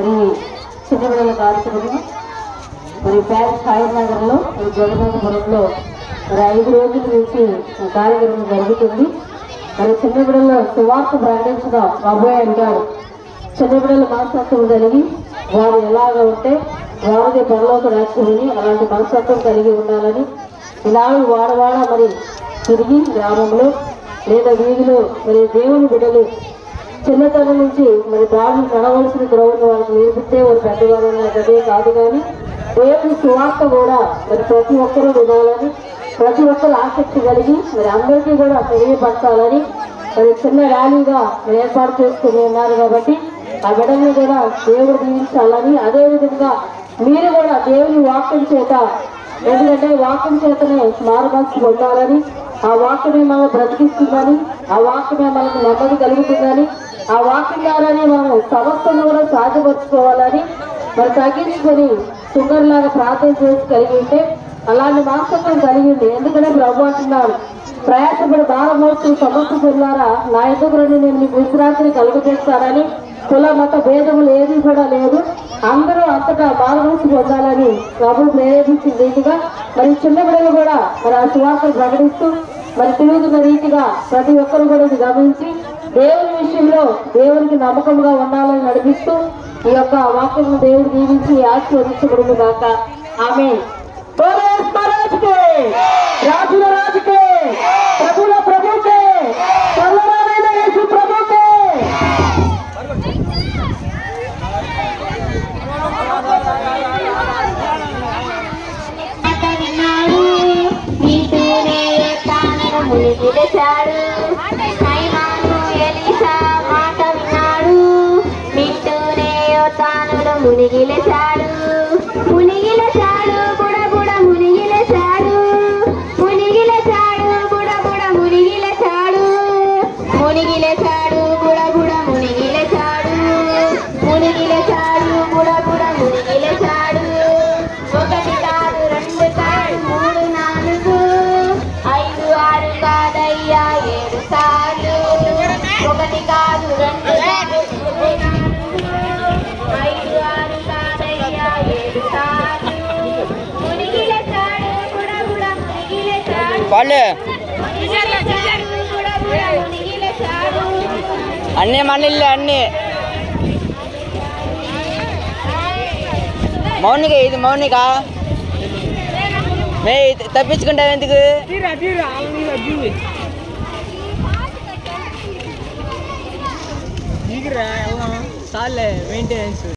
మరి చిన్నపిల్లల కార్యక్రమం మరి ప్యాక్ సాయి నగర్లో మరి జగన్నాథపురంలో మరి ఐదు రోజుల నుంచి కార్యక్రమం జరుగుతుంది. మరి చిన్నపిల్లల సువార్త ప్రకటించగా బాబోయ్ అంటారు. చిన్నపిల్లల మనస్తత్వం కలిగి వారు ఎలాగ ఉంటే వారిది పరలోక రాసుకుని అలాంటి మనస్తత్వం కలిగి ఉండాలని ఇలాగ వాడవాడ మరి తిరిగి గ్రామంలో లేదా వీధిలో మరి దేవుని బిడ్డలు చిన్నతనం నుంచి మరి బాబు నడవలసిన గ్రౌండ్ వాళ్ళకి నేర్పిస్తే వారు పెద్దవారు అదే కాదు కానీ దేవుని సువార్త కూడా మరి ప్రతి ఒక్కరూ వినాలని ప్రతి ఒక్కరు ఆసక్తి కలిగి మరి అందరికీ కూడా తెలియపరచాలని మరి చిన్న ర్యాలీగా ఏర్పాటు చేసుకుని ఉన్నారు కాబట్టి ఆ బిడ్డల్ని కూడా దేవుడు దీవించాలని అదేవిధంగా మీరు కూడా దేవుని వాక్యం చేత ఎందుకంటే వాక్యం చేతనే మారుమనసు పొందాలని ఆ వాక్యమే మనం బ్రతికిస్తుందని ఆ వాక్యమే మనకు నెమ్మది కలుగుతుందని ఆ వాక్యం ద్వారానే మనం సమస్తను కూడా సాధ్యపరచుకోవాలని మరి తగ్గించుకొని సుందరలాగా ప్రార్థన చేసి కలిగి ఉంటే అలాంటి మానసత్వం కలిగి ఉంది ఎందుకంటే ప్రభు అంటున్నాడు ప్రయాసపడి భారమోస్తూ సమస్య పిల్లారా నా ఎందుకు నేను మీకు విశ్రాంతిని కలుగజేస్తానని కుల మత భేదములు ఏది కూడా లేదు. అందరూ అంతటా మారుమూసి పొందాలని ప్రభు ప్రేరేపించిన రీతిగా మరి చిన్న బిడ్డలు కూడా మరి ఆ సువార్తలు ప్రకటిస్తూ మరి తిరుగుతున్న రీతిగా ప్రతి ఒక్కరు కూడా గమనించి దేవుని విషయంలో దేవునికి నమ్మకంగా ఉండాలని నడిపిస్తూ ఈ యొక్క వాక్యం దేవుడు దీవించి ఆశీర్వదించబడును గాక. ఆమె తాను మునిగిలేశాడు సైమాను ఎలీషా మాట విన్నాడు. వింటూనే తాను మునిగిలేశాడు. మునిగిలేశాడు. బుడ బుడ కాదు రెండు ఐదు ఆరు కాదయ్యా ఏడు అన్నీ మన ఇల్లు అన్నీ. మౌనిక ఇది మౌనిక? మే ఇది తప్పించుకుంటావు ఎందుకు? சாலில் மெயின்டெனன்ஸ்